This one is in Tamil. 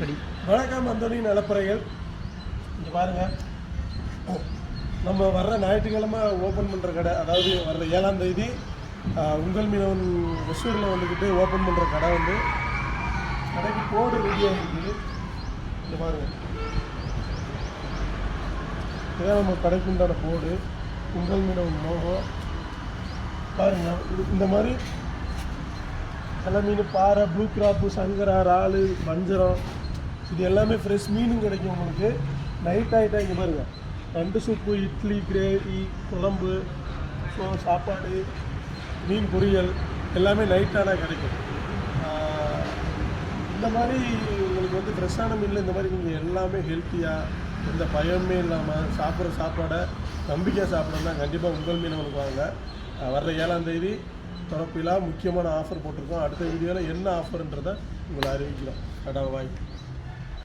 படி வணக்கம் அந்தோனி நிலப்பறைகள் இங்கே பாருங்க. நம்ம வர்ற ஞாயிற்றுக்கிழமை ஓப்பன் பண்ணுற கடை அதாவது வர்ற ஏழாம் தேதி உங்கள் மீனவன் ஒசூரில் வந்துக்கிட்டு ஓப்பன் பண்ணுற கடை வந்து கடைக்கு கோடு ரெடியாக இருக்குது. இங்கே பாருங்க. இதான் நம்ம கடைக்கு உண்டான கோடு உங்கள் மீனவன் லோகம் பாருங்க இது இந்த மாதிரி சில மீன் பாறை ப்ளூ கிராப்பு சங்கரா இறால் வஞ்சரம் இது எல்லாமே ஃப்ரெஷ் மீனும் கிடைக்கும் உங்களுக்கு. நைட் ஆகிட்டா இங்கே பாருங்க. நண்டு சூப்பு இட்லி கிரேவி குழம்பு ஸோ சாப்பாடு மீன் பொரியல் எல்லாமே நைட்டானா கிடைக்கும். இந்த மாதிரி உங்களுக்கு வந்து ஃப்ரெஷ்ஷான மீனில் இந்த மாதிரி நீங்கள் எல்லாமே ஹெல்த்தியாக எந்த பயமே இல்லாமல் சாப்பிட்ற சாப்பாடை நம்பிக்கையாக சாப்பிடணும்னா கண்டிப்பாக உங்கள் மீன் உங்களுக்கு வாங்க. வர்ற ஏழாம் தேதி முக்கியமான ஆஃபர் போட்டிருக்கோம். அடுத்த வீடியோவில் என்ன ஆஃபர்ன்றதை உங்களை அறிவிக்கிறோம். அடா வாய்